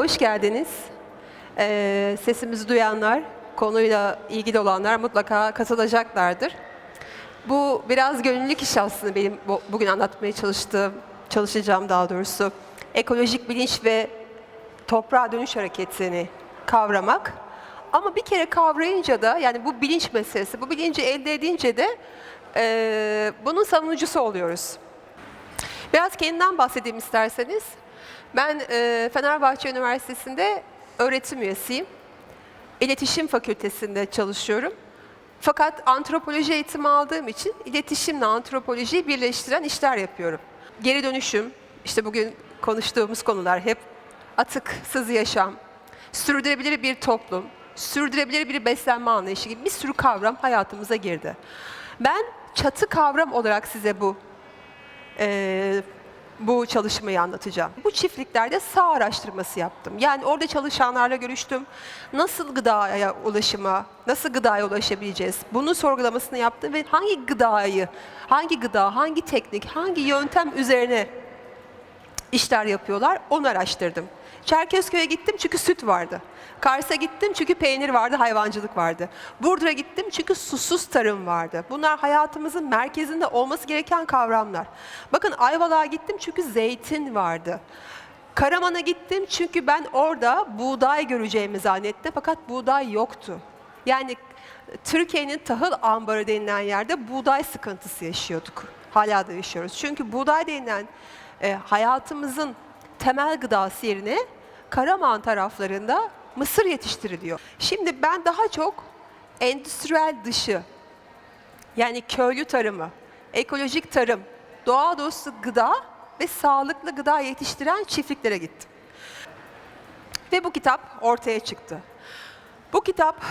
hoş geldiniz. Ee, sesimizi duyanlar, konuyla ilgili olanlar mutlaka katılacaklardır. Bu biraz gönüllülük iş aslında benim bu- bugün anlatmaya çalıştığım, çalışacağım daha doğrusu. Ekolojik bilinç ve toprağa dönüş hareketini kavramak. Ama bir kere kavrayınca da yani bu bilinç meselesi, bu bilinci elde edince de eee, bunun savunucusu oluyoruz. Biraz kendimden bahsedeyim isterseniz. Ben e, Fenerbahçe Üniversitesi'nde öğretim üyesiyim. İletişim Fakültesi'nde çalışıyorum. Fakat antropoloji eğitimi aldığım için iletişimle antropolojiyi birleştiren işler yapıyorum. Geri dönüşüm, işte bugün konuştuğumuz konular hep atıksız yaşam, sürdürülebilir bir toplum, sürdürülebilir bir beslenme anlayışı gibi bir sürü kavram hayatımıza girdi. Ben çatı kavram olarak size bu e, bu çalışmayı anlatacağım. Bu çiftliklerde sağ araştırması yaptım. Yani orada çalışanlarla görüştüm. Nasıl gıdaya ulaşıma, nasıl gıdaya ulaşabileceğiz? Bunun sorgulamasını yaptım ve hangi gıdayı, hangi gıda, hangi teknik, hangi yöntem üzerine işler yapıyorlar onu araştırdım. Çerkezköy'e gittim çünkü süt vardı. Kars'a gittim çünkü peynir vardı, hayvancılık vardı. Burdur'a gittim çünkü susuz tarım vardı. Bunlar hayatımızın merkezinde olması gereken kavramlar. Bakın Ayvalık'a gittim çünkü zeytin vardı. Karaman'a gittim çünkü ben orada buğday göreceğimi zannettim fakat buğday yoktu. Yani Türkiye'nin tahıl ambarı denilen yerde buğday sıkıntısı yaşıyorduk. Hala da yaşıyoruz. Çünkü buğday denilen e, hayatımızın temel gıdası yerine Karaman taraflarında mısır yetiştiriliyor. Şimdi ben daha çok endüstriyel dışı yani köylü tarımı, ekolojik tarım, doğa dostu gıda ve sağlıklı gıda yetiştiren çiftliklere gittim. Ve bu kitap ortaya çıktı. Bu kitap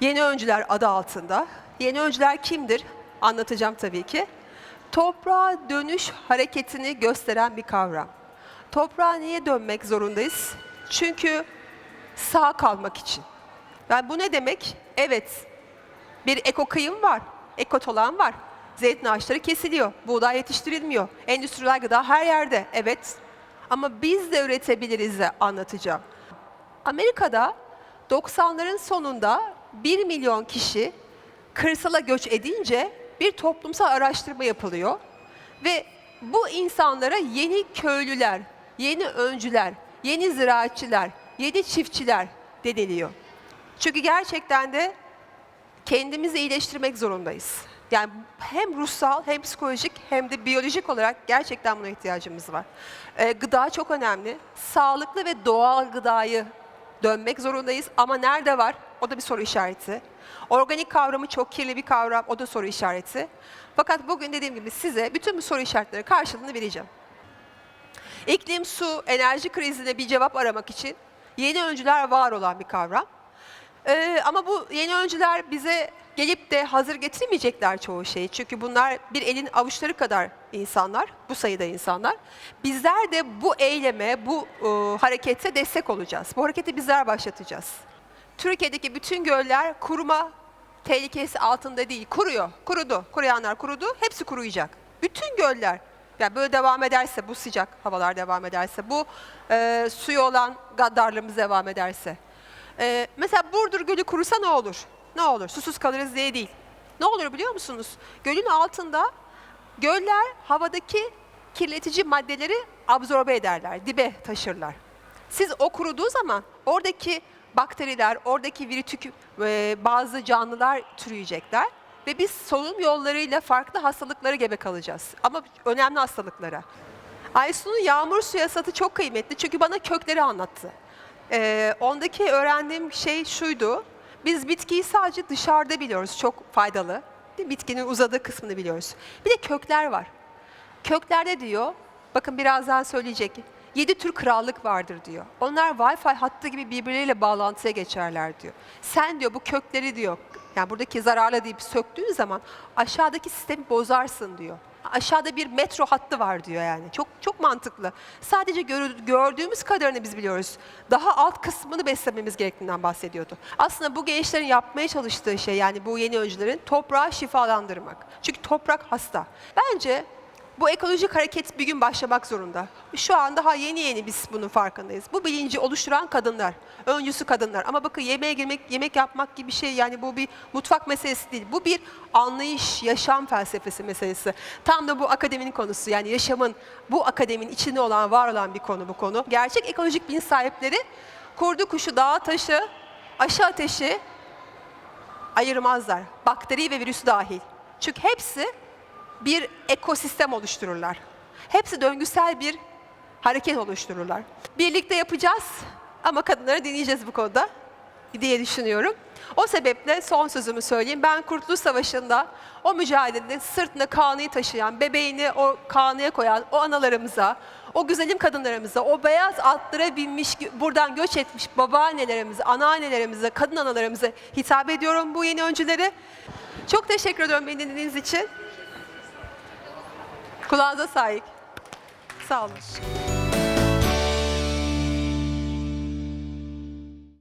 Yeni Öncüler adı altında. Yeni Öncüler kimdir? Anlatacağım tabii ki. Toprağa dönüş hareketini gösteren bir kavram. Toprağa niye dönmek zorundayız? Çünkü sağ kalmak için. Yani bu ne demek? Evet, bir eko kıyım var, ekotolan var. Zeytin ağaçları kesiliyor, buğday yetiştirilmiyor. Endüstriyel gıda her yerde, evet. Ama biz de üretebiliriz de anlatacağım. Amerika'da 90'ların sonunda 1 milyon kişi kırsala göç edince bir toplumsal araştırma yapılıyor. Ve bu insanlara yeni köylüler, yeni öncüler, yeni ziraatçılar, yeni çiftçiler deniliyor. Çünkü gerçekten de kendimizi iyileştirmek zorundayız. Yani hem ruhsal hem psikolojik hem de biyolojik olarak gerçekten buna ihtiyacımız var. Ee, gıda çok önemli. Sağlıklı ve doğal gıdayı dönmek zorundayız. Ama nerede var? O da bir soru işareti. Organik kavramı çok kirli bir kavram. O da soru işareti. Fakat bugün dediğim gibi size bütün bu soru işaretleri karşılığını vereceğim. İklim, su, enerji krizine bir cevap aramak için yeni öncüler var olan bir kavram. Ee, ama bu yeni öncüler bize gelip de hazır getirmeyecekler çoğu şeyi. Çünkü bunlar bir elin avuçları kadar insanlar, bu sayıda insanlar. Bizler de bu eyleme, bu e, harekete destek olacağız. Bu hareketi bizler başlatacağız. Türkiye'deki bütün göller kuruma tehlikesi altında değil, kuruyor, kurudu. Kuruyanlar kurudu, hepsi kuruyacak. Bütün göller. Yani böyle devam ederse, bu sıcak havalar devam ederse, bu e, suyu olan gaddarlığımız devam ederse. Ee, mesela Burdur Gölü kurusa ne olur? Ne olur? Susuz kalırız diye değil. Ne olur biliyor musunuz? Gölün altında göller havadaki kirletici maddeleri absorbe ederler, dibe taşırlar. Siz o kuruduğu zaman oradaki bakteriler, oradaki virütük e, bazı canlılar türüyecekler ve biz solunum yollarıyla farklı hastalıklara gebe kalacağız. Ama önemli hastalıklara. Aysun'un yağmur suyu yasatı çok kıymetli çünkü bana kökleri anlattı. Ee, ondaki öğrendiğim şey şuydu. Biz bitkiyi sadece dışarıda biliyoruz. Çok faydalı. Bitkinin uzadığı kısmını biliyoruz. Bir de kökler var. Köklerde diyor, bakın birazdan söyleyecek. Yedi tür krallık vardır diyor. Onlar Wi-Fi hattı gibi birbirleriyle bağlantıya geçerler diyor. Sen diyor bu kökleri diyor, yani buradaki zararlı deyip söktüğün zaman aşağıdaki sistemi bozarsın diyor. Aşağıda bir metro hattı var diyor yani. Çok çok mantıklı. Sadece gör- gördüğümüz kadarını biz biliyoruz. Daha alt kısmını beslememiz gerektiğinden bahsediyordu. Aslında bu gençlerin yapmaya çalıştığı şey yani bu yeni öncülerin toprağı şifalandırmak. Çünkü toprak hasta. Bence Bu ekolojik hareket bir gün başlamak zorunda. Şu an daha yeni yeni biz bunun farkındayız. Bu bilinci oluşturan kadınlar, öncüsü kadınlar. Ama bakın yemeğe girmek, yemek yapmak gibi şey yani bu bir mutfak meselesi değil. Bu bir anlayış, yaşam felsefesi meselesi. Tam da bu akademinin konusu yani yaşamın, bu akademinin içinde olan, var olan bir konu bu konu. Gerçek ekolojik bilinç sahipleri kurdu kuşu, dağı taşı, aşı ateşi ayırmazlar. Bakteri ve virüsü dahil. Çünkü hepsi bir ekosistem oluştururlar. Hepsi döngüsel bir hareket oluştururlar. Birlikte yapacağız ama kadınları dinleyeceğiz bu konuda diye düşünüyorum. O sebeple son sözümü söyleyeyim. Ben Kurtuluş Savaşı'nda o mücadelede sırtında kanıyı taşıyan, bebeğini o kanıya koyan o analarımıza, o güzelim kadınlarımıza, o beyaz atlara binmiş, buradan göç etmiş babaannelerimize, anneannelerimize, kadın analarımıza hitap ediyorum bu yeni öncüleri. Çok teşekkür ediyorum beni dinlediğiniz için. Kulağınıza sağlık. Sağ olun.